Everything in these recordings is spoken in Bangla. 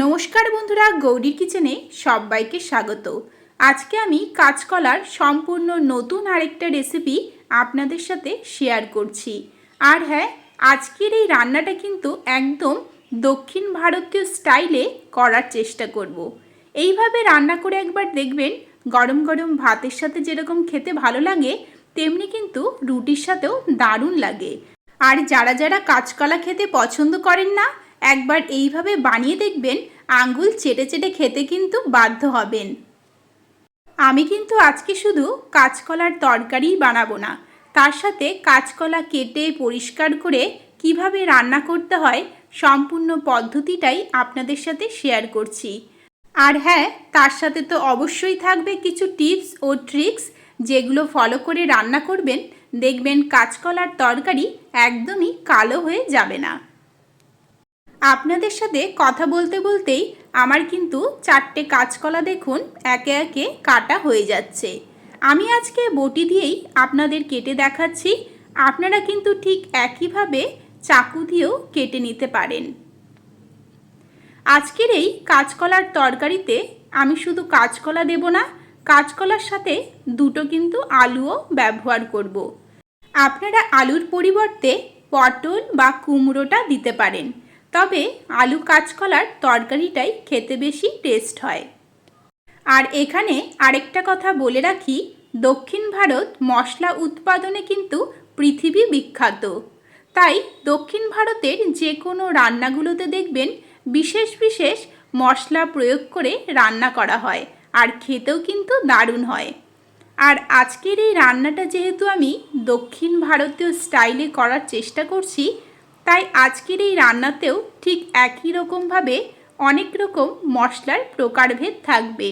নমস্কার বন্ধুরা গৌরীর কিচেনে সবাইকে স্বাগত। আজকে আমি কাঁচকলার সম্পূর্ণ নতুন আরেকটা রেসিপি আপনাদের সাথে শেয়ার করছি। আর হ্যাঁ আজকের এই রান্নাটা কিন্তু একদম দক্ষিণ ভারতীয় স্টাইলে করার চেষ্টা করব। এইভাবে রান্না করে একবার দেখবেন, গরম গরম ভাতের সাথে যেরকম খেতে ভালো লাগে, তেমনি কিন্তু রুটির সাথেও দারুণ লাগে। আর যারা যারা কাঁচকলা খেতে পছন্দ করেন না একবার এইভাবে বানিয়ে দেখবেন আঙ্গুল চেটে চেটে খেতে কিন্তু বাধ্য হবেন। আমি কিন্তু আজকে শুধু কাঁচকলার তরকারিই বানাবো না, তার সাথে কাঁচকলা কেটে পরিষ্কার করে কীভাবে রান্না করতে হয় সম্পূর্ণ পদ্ধতিটাই আপনাদের সাথে শেয়ার করছি। আর হ্যাঁ তার সাথে তো অবশ্যই থাকবে কিছু টিপস ও ট্রিক্স যেগুলো ফলো করে রান্না করবেন। দেখবেন কাঁচকলার তরকারি একদমই কালো হয়ে যাবে না। আপনাদের সাথে কথা বলতে বলতেই আমার কিন্তু চারটে কাঁচকলা দেখুন একে একে কাটা হয়ে যাচ্ছে। আমি আজকে বটি দিয়েই আপনাদের কেটে দেখাচ্ছি। আপনারা কিন্তু ঠিক একইভাবে চাকু দিয়েও কেটে নিতে পারেন। আজকের এই কাঁচকলার তরকারিতে আমি শুধু কাঁচকলা দেব না, কাঁচকলার সাথে দুটো কিন্তু আলুও ব্যবহার করব। আপনারা আলুর পরিবর্তে পটল বা কুমড়োটা দিতে পারেন। তবে আলু কাঁচকলার তরকারিটাই খেতে বেশি টেস্ট হয়। আর এখানে আরেকটা কথা বলে রাখি, দক্ষিণ ভারত মশলা উৎপাদনে কিন্তু পৃথিবী বিখ্যাত। তাই দক্ষিণ ভারতের যে কোনো রান্নাগুলোতে দেখবেন বিশেষ বিশেষ মশলা প্রয়োগ করে রান্না করা হয় আর খেতেও কিন্তু দারুণ হয়। আর আজকের এই রান্নাটা যেহেতু আমি দক্ষিণ ভারতীয় স্টাইলে করার চেষ্টা করছি তাই আজকের এই রান্নাতেও ঠিক একই রকমভাবে অনেক রকম মশলার প্রকারভেদ থাকবে।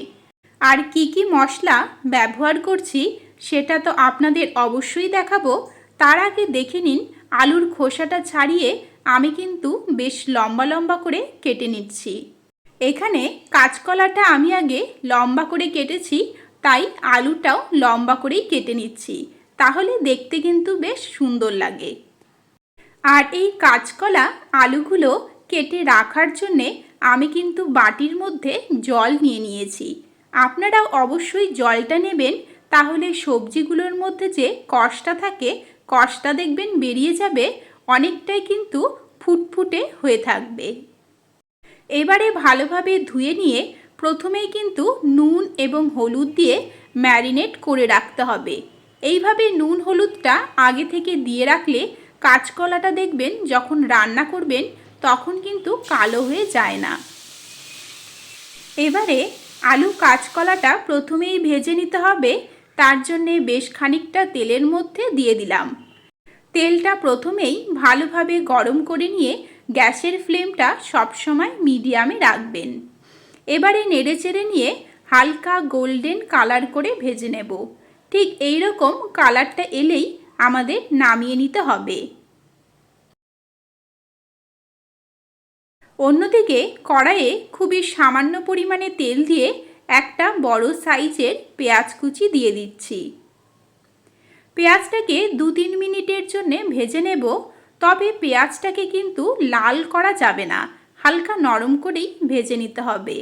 আর কি কি মশলা ব্যবহার করছি সেটা তো আপনাদের অবশ্যই দেখাবো। তার আগে দেখে নিন, আলুর খোসাটা ছাড়িয়ে আমি কিন্তু বেশ লম্বা লম্বা করে কেটে নিচ্ছি। এখানে কাঁচকলাটা আমি আগে লম্বা করে কেটেছি, তাই আলুটাও লম্বা করেই কেটে নিচ্ছি। তাহলে দেখতে কিন্তু বেশ সুন্দর লাগে। আর এই কাঁচকলা আলুগুলো কেটে রাখার জন্যে আমি কিন্তু বাটির মধ্যে জল নিয়ে নিয়েছি। আপনারাও অবশ্যই জলটা নেবেন, তাহলে সবজিগুলোর মধ্যে যে কষটা থাকে কষটা দেখবেন বেরিয়ে যাবে, অনেকটাই কিন্তু ফুটফুটে হয়ে থাকবে। এবারে ভালোভাবে ধুয়ে নিয়ে প্রথমেই কিন্তু নুন এবং হলুদ দিয়ে ম্যারিনেট করে রাখতে হবে। এইভাবে নুন হলুদটা আগে থেকে দিয়ে রাখলে কাঁচকলাটা দেখবেন, যখন রান্না করবেন, তখন কিন্তু কালো হয়ে যায় না। এবারে আলু কাঁচকলাটা প্রথমেই ভেজে নিতে হবে, তার জন্যে বেশ খানিকটা তেলের মধ্যে দিয়ে দিলাম। তেলটা প্রথমেই ভালোভাবে গরম করে নিয়ে গ্যাসের ফ্লেমটা সবসময় মিডিয়ামে রাখবেন। এবারে নেড়ে চেড়ে নিয়ে হালকা গোল্ডেন কালার করে ভেজে নেব। ঠিক এই রকম কালারটা এলেই আমাদের নামিয়ে নিতে হবে। অন্যদিকে কড়াইয়ে খুবই সামান্য পরিমাণে তেল দিয়ে একটা বড় সাইজের পেঁয়াজ কুচি দিয়ে দিচ্ছি। পেঁয়াজটাকে দু তিন মিনিটের জন্যে ভেজে নেব, তবে পেঁয়াজটাকে কিন্তু লাল করা যাবে না, হালকা নরম করেই ভেজে নিতে হবে।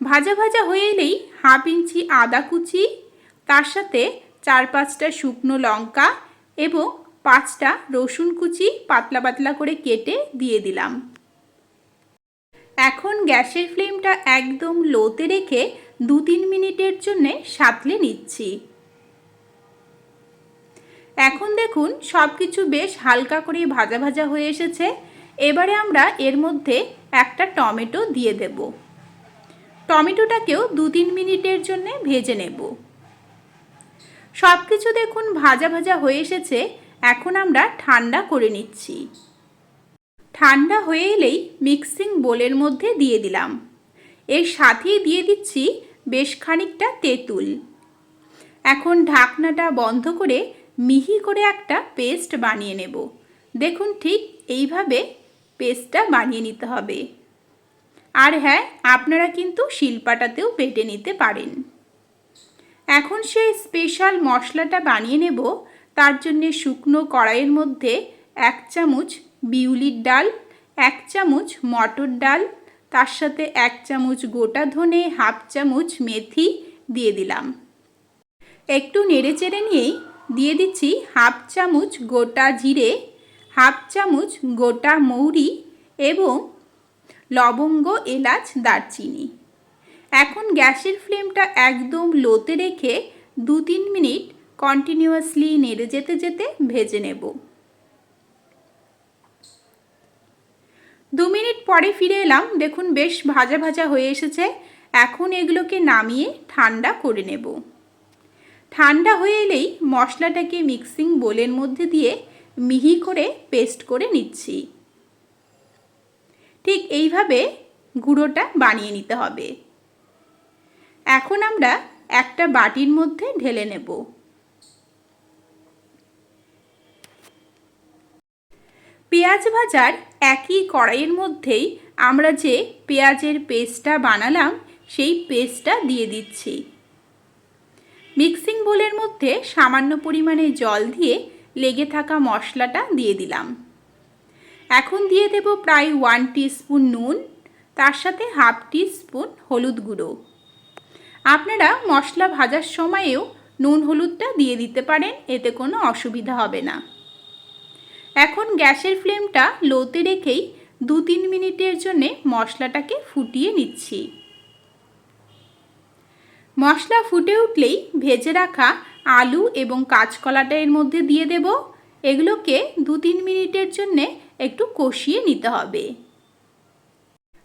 ভাজা ভাজা হয়ে এলেই হাফ ইঞ্চি আদা কুচি, তার সাথে চার পাঁচটা শুকনো লঙ্কা এবং পাঁচটা রসুন কুচি পাতলা পাতলা করে কেটে দিয়ে দিলাম। এখন গ্যাসের ফ্লেমটা একদম লোতে রেখে দু তিন মিনিটের জন্যে সাতলে নিচ্ছি। এখন দেখুন সব কিছু বেশ হালকা করে ভাজা ভাজা হয়ে এসেছে। এবারে আমরা এর মধ্যে একটা টমেটো দিয়ে দেব। টমেটোটাকেও দু তিন মিনিটের জন্য ভেজে নেব। সব কিছু দেখুন ভাজা ভাজা হয়ে এসেছে। এখন আমরা ঠান্ডা করে নিচ্ছি। ঠান্ডা হয়ে এলেই মিক্সিং বোলের মধ্যে দিয়ে দিলাম। এর সাথেই দিয়ে দিচ্ছি বেশ খানিকটা তেঁতুল। এখন ঢাকনাটা বন্ধ করে মিহি করে একটা পেস্ট বানিয়ে নেব। দেখুন ঠিক এইভাবে পেস্টটা বানিয়ে নিতে হবে। আর হ্যাঁ আপনারা কিন্তু শিলপাটাতেও বেটে নিতে পারেন। এখন সেই স্পেশাল মশলাটা বানিয়ে নেব। তার জন্যে শুকনো কড়াইয়ের মধ্যে এক চামচ বিউলির ডাল, এক চামচ মটর ডাল, তার সাথে এক চামচ গোটা ধনে, হাফ চামচ মেথি দিয়ে দিলাম। একটু নেড়ে চেড়ে নিয়েই দিয়ে দিচ্ছি হাফ চামচ গোটা জিরে, হাফ চামচ গোটা মৌরি এবং লবঙ্গ, এলাচ, দারচিনি। এখন গ্যাসের ফ্লেমটা একদম লোতে রেখে দু তিন মিনিট কন্টিনিউয়াসলি নেড়ে যেতে যেতে ভেজে নেব। দু মিনিট পরে ফিরে এলাম। দেখুন, বেশ ভাজা ভাজা হয়ে এসেছে। এখন এগুলোকে নামিয়ে ঠান্ডা করে নেব। ঠান্ডা হয়ে এলেই মশলাটাকে মিক্সিং বোলের মধ্যে দিয়ে মিহি করে পেস্ট করে নিচ্ছি। ঠিক এইভাবে গুঁড়োটা বানিয়ে নিতে হবে। এখন আমরা একটা বাটির মধ্যে ঢেলে নেব। পেঁয়াজ ভাজার একই কড়াইয়ের মধ্যেই আমরা যে পেঁয়াজের পেস্টটা বানালাম, সেই পেস্টটা দিয়ে দিচ্ছি। মিক্সিং বোলের মধ্যে সামান্য পরিমাণে জল দিয়ে লেগে থাকা মশলাটা দিয়ে দিলাম। এখন দিয়ে দেব প্রায় ওয়ান স্পুন নুন, তার সাথে হাফ টি স্পুন হলুদ গুঁড়ো। আপনারা মশলা ভাজার সময়েও নুন হলুদটা দিয়ে দিতে পারেন, এতে কোনো অসুবিধা হবে না। এখন গ্যাসের ফ্লেমটা লোতে রেখেই দু তিন মিনিটের জন্যে মশলাটাকে ফুটিয়ে নিচ্ছি। মশলা ফুটে উঠলেই ভেজে রাখা আলু এবং কাঁচকলাটা এর মধ্যে দিয়ে দেব। এগুলোকে দু তিন মিনিটের জন্যে একটু কষিয়ে নিতে হবে।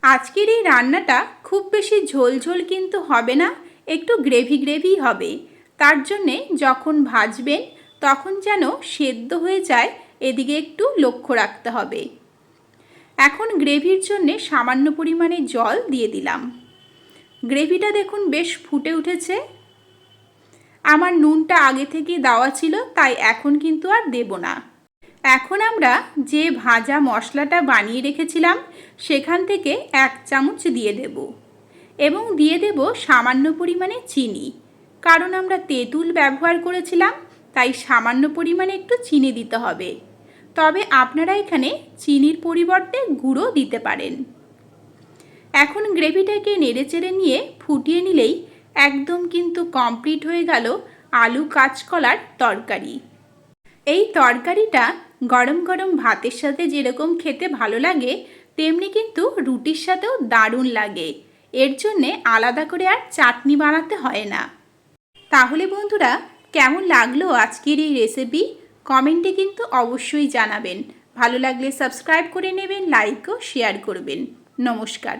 আজকের এই রান্নাটা খুব বেশি ঝোল ঝোল কিন্তু হবে না। একটু গ্রেভি গ্রেভি হবে। তার জন্যে যখন ভাজবেন, তখন যেন সেদ্ধ হয়ে যায়, এদিকে একটু লক্ষ্য রাখতে হবে। এখন গ্রেভির জন্যে সামান্য পরিমাণে জল দিয়ে দিলাম। গ্রেভিটা দেখুন বেশ ফুটে উঠেছে। আমার নুনটা আগে থেকে দেওয়া ছিল, তাই এখন কিন্তু আর দেব না। এখন আমরা যে ভাজা মশলাটা বানিয়ে রেখেছিলাম, সেখান থেকে এক চামচ দিয়ে দেব। এবং দিয়ে দেব সামান্য পরিমাণে চিনি। কারণ আমরা তেঁতুল ব্যবহার করেছিলাম, তাই সামান্য পরিমাণে একটু চিনি দিতে হবে। তবে আপনারা এখানে চিনির পরিবর্তে গুঁড়ো দিতে পারেন। এখন গ্রেভিটাকে নেড়েচেড়ে নিয়ে ফুটিয়ে নিলেই একদম কিন্তু কমপ্লিট হয়ে গেল আলু কাঁচকলার তরকারি। এই তরকারিটা গরম গরম ভাতের সাথে যেরকম খেতে ভালো লাগে, তেমনি কিন্তু রুটির সাথেও দারুণ লাগে। এর জন্যে আলাদা করে আর চাটনি বানাতে হয় না। তাহলে বন্ধুরা, কেমন লাগল আজকের এই রেসিপি কমেন্টে কিন্তু অবশ্যই জানাবেন। ভালো লাগলে সাবস্ক্রাইব করে নেবেন লাইক ও শেয়ার করবেন। নমস্কার।